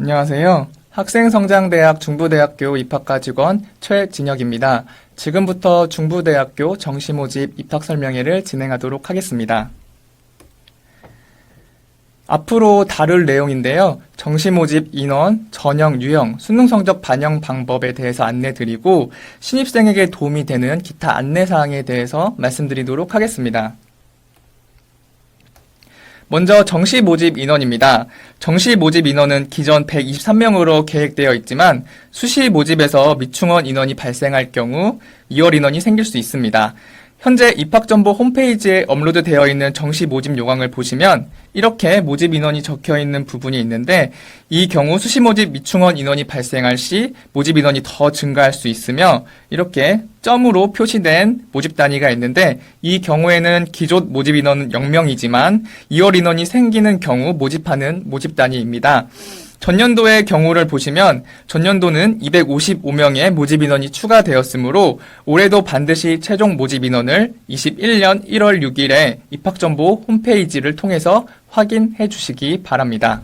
안녕하세요. 학생성장대학 중부대학교 입학과 직원 최진혁입니다. 지금부터 중부대학교 정시모집 입학설명회를 진행하도록 하겠습니다. 앞으로 다룰 내용인데요. 정시모집 인원, 전형 유형, 수능 성적 반영 방법에 대해서 안내 드리고 신입생에게 도움이 되는 기타 안내 사항에 대해서 말씀드리도록 하겠습니다. 먼저 정시 모집 인원입니다. 정시 모집 인원은 기존 123명으로 계획되어 있지만 수시 모집에서 미충원 인원이 발생할 경우 2월 인원이 생길 수 있습니다. 현재 입학정보 홈페이지에 업로드되어 있는 정시 모집 요강을 보시면 이렇게 모집 인원이 적혀 있는 부분이 있는데 이 경우 수시 모집 미충원 인원이 발생할 시 모집 인원이 더 증가할 수 있으며 이렇게 점으로 표시된 모집 단위가 있는데 이 경우에는 기존 모집 인원은 0명이지만 2월 인원이 생기는 경우 모집하는 모집 단위입니다. 전년도의 경우를 보시면 전년도는 255명의 모집 인원이 추가되었으므로 올해도 반드시 최종 모집 인원을 21년 1월 6일에 입학정보 홈페이지를 통해서 확인해 주시기 바랍니다.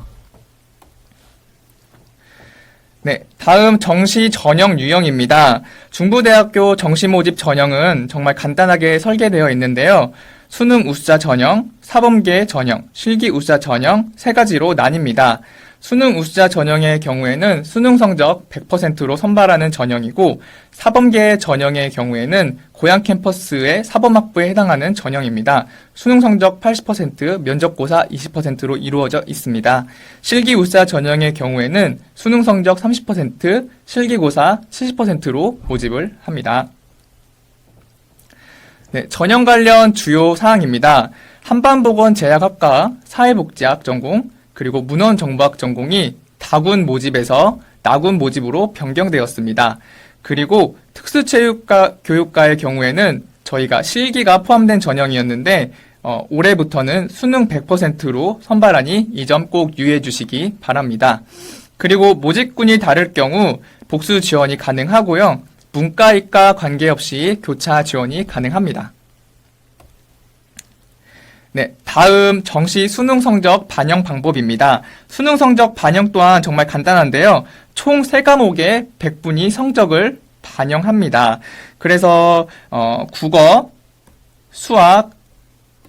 네, 다음 정시 전형 유형입니다. 중부대학교 정시 모집 전형은 정말 간단하게 설계되어 있는데요. 수능 우수자 전형, 사범계 전형, 실기 우수자 전형 세 가지로 나뉩니다. 수능 우수자 전형의 경우에는 수능 성적 100%로 선발하는 전형이고 사범계 전형의 경우에는 고양 캠퍼스의 사범학부에 해당하는 전형입니다. 수능 성적 80%, 면접고사 20%로 이루어져 있습니다. 실기 우수자 전형의 경우에는 수능 성적 30%, 실기고사 70%로 모집을 합니다. 네, 전형 관련 주요 사항입니다. 한반보건 제약학과 사회복지학 전공, 그리고 문헌정보학 전공이 다군 모집에서 나군 모집으로 변경되었습니다. 그리고 특수체육과 교육과의 경우에는 저희가 실기가 포함된 전형이었는데 어, 올해부터는 수능 100%로 선발하니 이 점 꼭 유의해 주시기 바랍니다. 그리고 모집군이 다를 경우 복수 지원이 가능하고요. 문과이과 관계없이 교차 지원이 가능합니다. 네, 다음 정시 수능 성적 반영 방법입니다. 수능 성적 반영 또한 정말 간단한데요. 총 세과목에 100분이 성적을 반영합니다. 그래서 어, 국어, 수학,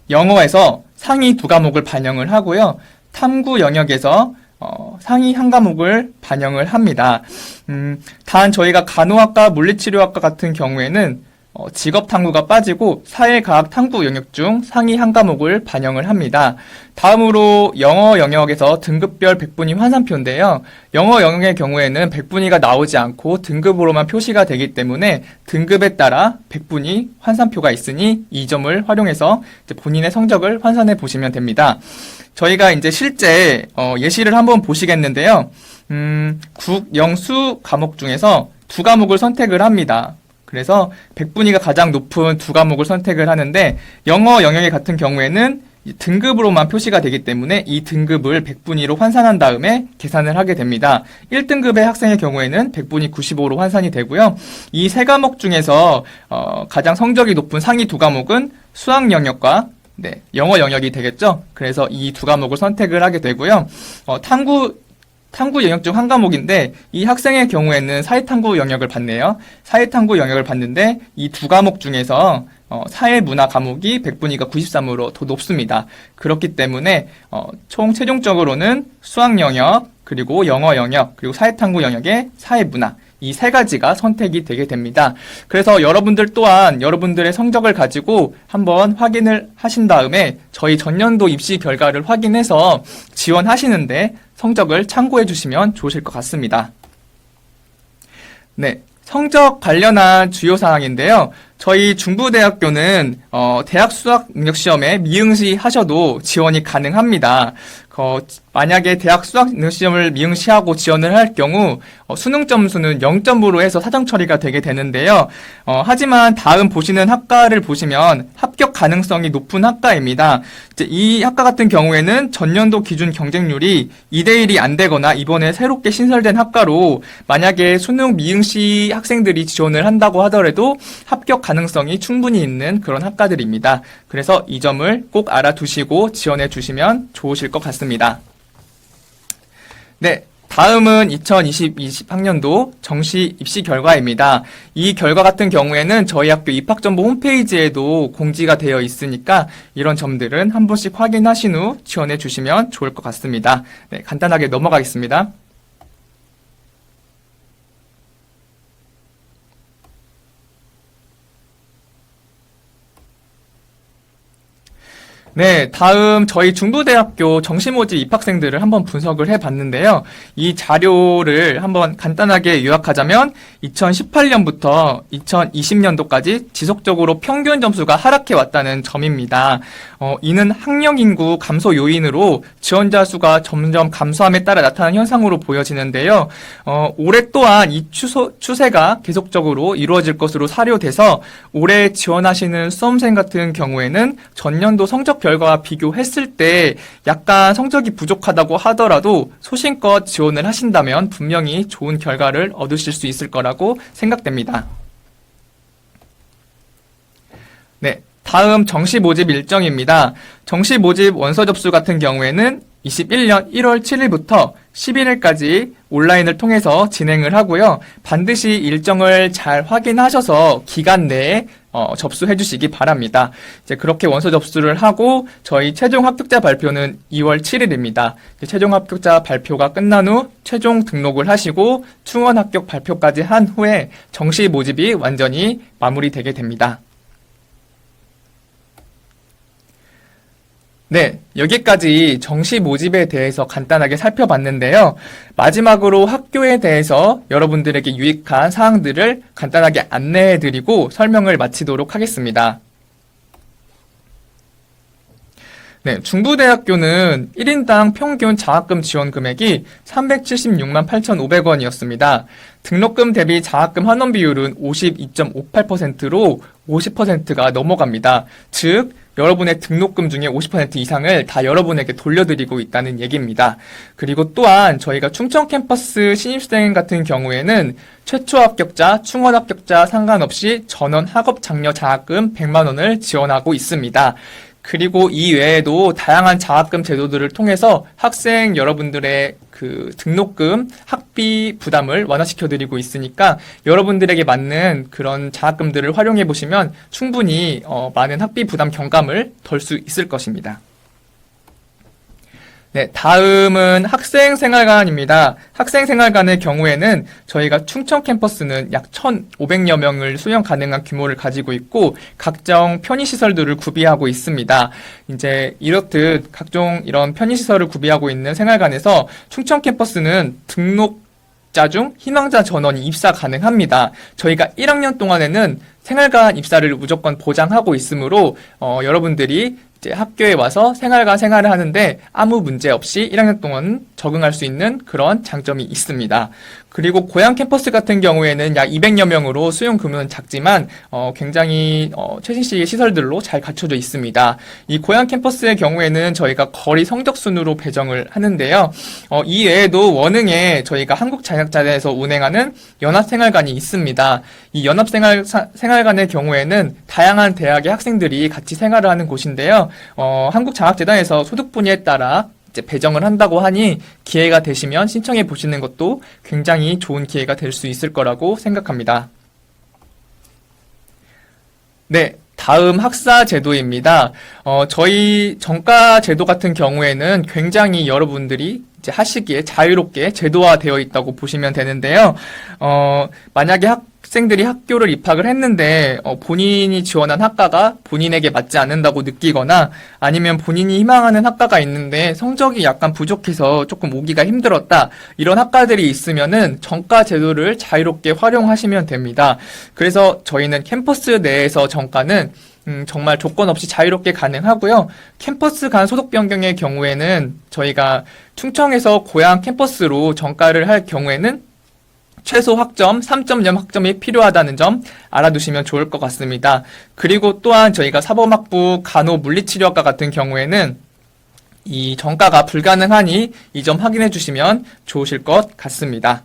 영어에서 상위 두 과목을 반영을 하고요. 탐구 영역에서 어, 상위 한 과목을 반영을 합니다. 음, 단 저희가 간호학과, 물리치료학과 같은 경우에는 어, 직업 탐구가 빠지고 사회과학 탐구 영역 중 상위 한 과목을 반영을 합니다. 다음으로 영어 영역에서 등급별 100분위 환산표인데요. 영어 영역의 경우에는 100분위가 나오지 않고 등급으로만 표시가 되기 때문에 등급에 따라 100분위 환산표가 있으니 이 점을 활용해서 본인의 성적을 환산해 보시면 됩니다. 저희가 이제 실제 어, 예시를 한번 보시겠는데요. 음, 국, 영, 수 과목 중에서 두 과목을 선택을 합니다. 그래서 100분위가 가장 높은 두 과목을 선택을 하는데 영어 영역의 같은 경우에는 등급으로만 표시가 되기 때문에 이 등급을 100분위로 환산한 다음에 계산을 하게 됩니다. 1등급의 학생의 경우에는 100분위 95로 환산이 되고요. 이 세 과목 중에서 어, 가장 성적이 높은 상위 두 과목은 수학 영역과 네, 영어 영역이 되겠죠. 그래서 이 두 과목을 선택을 하게 되고요. 어, 탐구 탐구 영역 중 한 과목인데 이 학생의 경우에는 사회탐구 영역을 받네요. 사회탐구 영역을 받는데 이 두 과목 중에서 어, 사회문화 과목이 100분위가 93으로 더 높습니다. 그렇기 때문에 어, 총 최종적으로는 수학 영역, 그리고 영어 영역, 그리고 사회탐구 영역의 사회문화 이 세 가지가 선택이 되게 됩니다. 그래서 여러분들 또한 여러분들의 성적을 가지고 한번 확인을 하신 다음에 저희 전년도 입시 결과를 확인해서 지원하시는데 성적을 참고해 주시면 좋으실 것 같습니다. 네. 성적 관련한 주요 사항인데요. 저희 중부대학교는 어, 대학 수학 능력 시험에 미응시 하셔도 지원이 가능합니다. 어, 만약에 대학 수학 능력 시험을 미응시하고 지원을 할 경우 어, 수능 점수는 0점으로 해서 사정 처리가 되게 되는데요. 어, 하지만 다음 보시는 학과를 보시면 합격 가능성이 높은 학과입니다. 이 학과 같은 경우에는 전년도 기준 경쟁률이 2대 1이 안 되거나 이번에 새롭게 신설된 학과로 만약에 수능 미응시 학생들이 지원을 한다고 하더라도 합격 가능성이 충분히 있는 그런 학과들입니다. 그래서 이 점을 꼭 알아두시고 지원해 주시면 좋으실 것 같습니다. 네. 다음은 2020-20학년도 정시 입시 결과입니다. 이 결과 같은 경우에는 저희 학교 입학정보 홈페이지에도 공지가 되어 있으니까 이런 점들은 한 번씩 확인하신 후 지원해 주시면 좋을 것 같습니다. 네, 간단하게 넘어가겠습니다. 네, 다음 저희 중부대학교 정시모집 입학생들을 한번 분석을 해봤는데요. 이 자료를 한번 간단하게 요약하자면 2018년부터 2020년도까지 지속적으로 평균 점수가 하락해 왔다는 점입니다. 어, 이는 학령 인구 감소 요인으로 지원자 수가 점점 감소함에 따라 나타나는 현상으로 보여지는데요. 어, 올해 또한 이 추소, 추세가 계속적으로 이루어질 것으로 사료돼서 올해 지원하시는 수험생 같은 경우에는 전년도 성적 결과와 비교했을 때 약간 성적이 부족하다고 하더라도 소신껏 지원을 하신다면 분명히 좋은 결과를 얻으실 수 있을 거라고 생각됩니다. 네. 다음 정시 모집 일정입니다. 정시 모집 원서 접수 같은 경우에는 21년 1월 7일부터 11일까지 온라인을 통해서 진행을 하고요. 반드시 일정을 잘 확인하셔서 기간 내에 어, 접수해 주시기 바랍니다. 이제 그렇게 원서 접수를 하고 저희 최종 합격자 발표는 2월 7일입니다. 최종 합격자 발표가 끝난 후 최종 등록을 하시고 충원 합격 발표까지 한 후에 정시 모집이 완전히 마무리되게 됩니다. 네, 여기까지 정시 모집에 대해서 간단하게 살펴봤는데요. 마지막으로 학교에 대해서 여러분들에게 유익한 사항들을 간단하게 안내해 드리고 설명을 마치도록 하겠습니다. 네, 중부대학교는 1인당 평균 장학금 지원 금액이 376만 8,500원이었습니다. 등록금 대비 장학금 환원 비율은 52.58%로 50%가 넘어갑니다. 즉, 여러분의 등록금 중에 50% 이상을 다 여러분에게 돌려드리고 있다는 얘기입니다. 그리고 또한 저희가 충청 캠퍼스 신입생 같은 경우에는 최초 합격자, 충원 합격자 상관없이 전원 학업 장려 장학금 100만 원을 지원하고 있습니다. 그리고 이 외에도 다양한 장학금 제도들을 통해서 학생 여러분들의 그 등록금 학비 부담을 완화시켜 드리고 있으니까 여러분들에게 맞는 그런 장학금들을 활용해 보시면 충분히 어, 많은 학비 부담 경감을 덜 수 있을 것입니다. 네, 다음은 학생생활관입니다. 학생생활관의 경우에는 저희가 충청 캠퍼스는 약 1,500여 명을 수용 가능한 규모를 가지고 있고 각종 편의시설들을 구비하고 있습니다. 이제 이렇듯 각종 이런 편의시설을 구비하고 있는 생활관에서 충청 캠퍼스는 등록 중 희망자 전원이 입사 가능합니다. 저희가 1학년 동안에는 생활관 입사를 무조건 보장하고 있으므로 어, 여러분들이 이제 학교에 와서 생활과 생활을 하는데 아무 문제 없이 1학년 동안 적응할 수 있는 그런 장점이 있습니다. 그리고 고향 캠퍼스 같은 경우에는 약 200여 명으로 수용 규모는 작지만 어, 굉장히 어, 최신식의 시설들로 잘 갖춰져 있습니다. 이 고향 캠퍼스의 경우에는 저희가 거리 성적 순으로 배정을 하는데요. 어, 이 외에도 원흥에 저희가 한국자격자대에서 운행하는 연합생활관이 있습니다. 이 연합생활관의 경우에는 다양한 대학의 학생들이 같이 생활을 하는 곳인데요. 어, 한국장학재단에서 소득 분야에 따라 이제 배정을 한다고 하니 기회가 되시면 신청해 보시는 것도 굉장히 좋은 기회가 될 수 있을 거라고 생각합니다. 네. 다음 학사 제도입니다. 어, 저희 정가 제도 같은 경우에는 굉장히 여러분들이 이제 하시기에 자유롭게 제도화되어 있다고 보시면 되는데요. 어, 만약에 학, 학생들이 학교를 입학을 했는데 어, 본인이 지원한 학과가 본인에게 맞지 않는다고 느끼거나 아니면 본인이 희망하는 학과가 있는데 성적이 약간 부족해서 조금 오기가 힘들었다 이런 학과들이 있으면은 정가 제도를 자유롭게 활용하시면 됩니다. 그래서 저희는 캠퍼스 내에서 정가는 음, 정말 조건 없이 자유롭게 가능하고요. 캠퍼스 간 소속 변경의 경우에는 저희가 충청에서 고향 캠퍼스로 정가를 할 경우에는 최소 학점 3.0 학점이 필요하다는 점 알아두시면 좋을 것 같습니다. 그리고 또한 저희가 사범학부 간호 물리치료학과 같은 경우에는 이 정가가 불가능하니 이 점 확인해 주시면 좋으실 것 같습니다.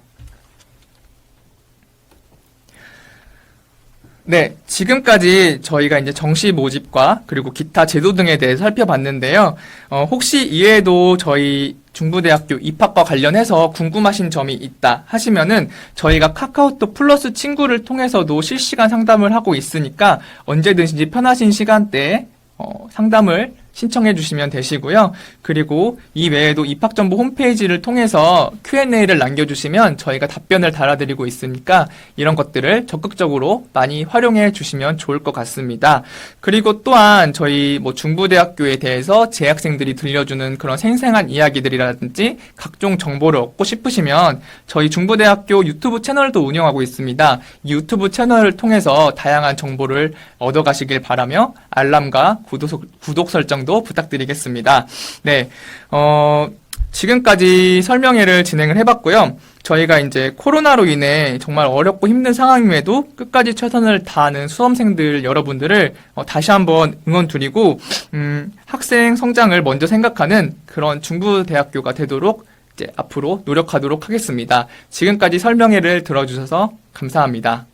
네, 지금까지 저희가 이제 정시 모집과 그리고 기타 제도 등에 대해 살펴봤는데요. 어, 혹시 이외에도 저희 중부대학교 입학과 관련해서 궁금하신 점이 있다 하시면은 저희가 카카오톡 플러스 친구를 통해서도 실시간 상담을 하고 있으니까 언제든지 편하신 시간대에 어, 상담을 신청해 주시면 되시고요. 그리고 이 외에도 입학정보 홈페이지를 통해서 Q&A를 남겨주시면 저희가 답변을 달아드리고 있으니까 이런 것들을 적극적으로 많이 활용해 주시면 좋을 것 같습니다. 그리고 또한 저희 뭐 중부대학교에 대해서 재학생들이 들려주는 그런 생생한 이야기들이라든지 각종 정보를 얻고 싶으시면 저희 중부대학교 유튜브 채널도 운영하고 있습니다. 이 유튜브 채널을 통해서 다양한 정보를 얻어가시길 바라며 알람과 구독, 구독 설정 도 부탁드리겠습니다. 네, 어, 지금까지 설명회를 진행을 해봤고요. 저희가 이제 코로나로 인해 정말 어렵고 힘든 상황임에도 끝까지 최선을 다하는 수험생들 여러분들을 어, 다시 한번 응원 드리고, 음, 학생 성장을 먼저 생각하는 그런 중부대학교가 되도록 이제 앞으로 노력하도록 하겠습니다. 지금까지 설명회를 들어주셔서 감사합니다.